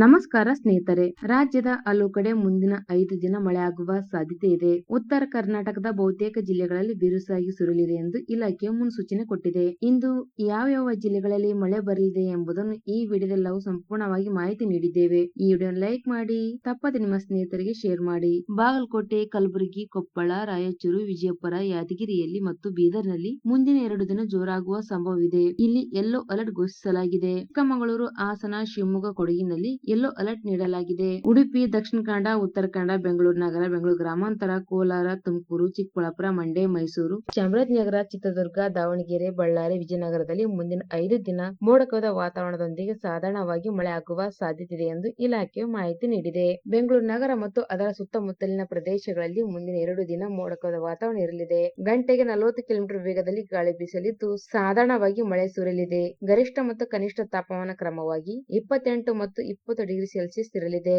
ನಮಸ್ಕಾರ ಸ್ನೇಹಿತರೆ. ರಾಜ್ಯದ ಹಲವು ಕಡೆ ಮುಂದಿನ ಐದು ದಿನ ಮಳೆಯಾಗುವ ಸಾಧ್ಯತೆ ಇದೆ. ಉತ್ತರ ಕರ್ನಾಟಕದ ಬಹುತೇಕ ಜಿಲ್ಲೆಗಳಲ್ಲಿ ಬಿರುಸಾಗಿ ಸುರಿಯಲಿದೆ ಎಂದು ಇಲಾಖೆ ಮುನ್ಸೂಚನೆ ಕೊಟ್ಟಿದೆ. ಇಂದು ಯಾವ ಯಾವ ಜಿಲ್ಲೆಗಳಲ್ಲಿ ಮಳೆ ಬರಲಿದೆ ಎಂಬುದನ್ನು ಈ ವಿಡಿಯೋದಲ್ಲಿ ನಾವು ಸಂಪೂರ್ಣವಾಗಿ ಮಾಹಿತಿ ನೀಡಿದ್ದೇವೆ. ಈ ವಿಡಿಯೋ ಲೈಕ್ ಮಾಡಿ, ತಪ್ಪದೆ ನಿಮ್ಮ ಸ್ನೇಹಿತರಿಗೆ ಶೇರ್ ಮಾಡಿ. ಬಾಗಲಕೋಟೆ, ಕಲಬುರಗಿ, ಕೊಪ್ಪಳ, ರಾಯಚೂರು, ವಿಜಯಪುರ, ಯಾದಗಿರಿಯಲ್ಲಿ ಮತ್ತು ಬೀದರ್ನಲ್ಲಿ ಮುಂದಿನ ಎರಡು ದಿನ ಜೋರಾಗುವ ಸಂಭವವಿದೆ. ಇಲ್ಲಿ ಯೆಲ್ಲೋ ಅಲರ್ಟ್ ಘೋಷಿಸಲಾಗಿದೆ. ಚಿಕ್ಕಮಗಳೂರು, ಹಾಸನ, ಶಿವಮೊಗ್ಗ, ಕೊಡಗಿನಲ್ಲಿ ಯೆಲ್ಲೋ ಅಲರ್ಟ್ ನೀಡಲಾಗಿದೆ. ಉಡುಪಿ, ದಕ್ಷಿಣ ಕನ್ನಡ, ಉತ್ತರ ಕನ್ನಡ, ಬೆಂಗಳೂರು ನಗರ, ಬೆಂಗಳೂರು ಗ್ರಾಮಾಂತರ, ಕೋಲಾರ, ತುಮಕೂರು, ಚಿಕ್ಕಬಳ್ಳಾಪುರ, ಮಂಡ್ಯ, ಮೈಸೂರು, ಚಾಮರಾಜನಗರ, ಚಿತ್ರದುರ್ಗ, ದಾವಣಗೆರೆ, ಬಳ್ಳಾರಿ, ವಿಜಯನಗರದಲ್ಲಿ ಮುಂದಿನ ಐದು ದಿನ ಮೋಡ ಕವಿದ ವಾತಾವರಣದೊಂದಿಗೆ ಸಾಧಾರಣವಾಗಿ ಮಳೆ ಆಗುವ ಸಾಧ್ಯತೆ ಇದೆ ಎಂದು ಇಲಾಖೆ ಮಾಹಿತಿ ನೀಡಿದೆ. ಬೆಂಗಳೂರು ನಗರ ಮತ್ತು ಅದರ ಸುತ್ತಮುತ್ತಲಿನ ಪ್ರದೇಶಗಳಲ್ಲಿ ಮುಂದಿನ ಎರಡು ದಿನ ಮೋಡ ಕವಿದ ವಾತಾವರಣ ಇರಲಿದೆ. ಗಂಟೆಗೆ ನಲವತ್ತು ಕಿಲೋಮೀಟರ್ ವೇಗದಲ್ಲಿ ಗಾಳಿ ಬೀಸಲಿದ್ದು, ಸಾಧಾರಣವಾಗಿ ಮಳೆ ಸುರಿಯಲಿದೆ. ಗರಿಷ್ಠ ಮತ್ತು ಕನಿಷ್ಠ ತಾಪಮಾನ ಕ್ರಮವಾಗಿ ಇಪ್ಪತ್ತೆಂಟು ಮತ್ತು ಇಪ್ಪತ್ತು ಡಿಗ್ರಿ ಸೆಲ್ಸಿಯಸ್ ಇರಲಿದೆ.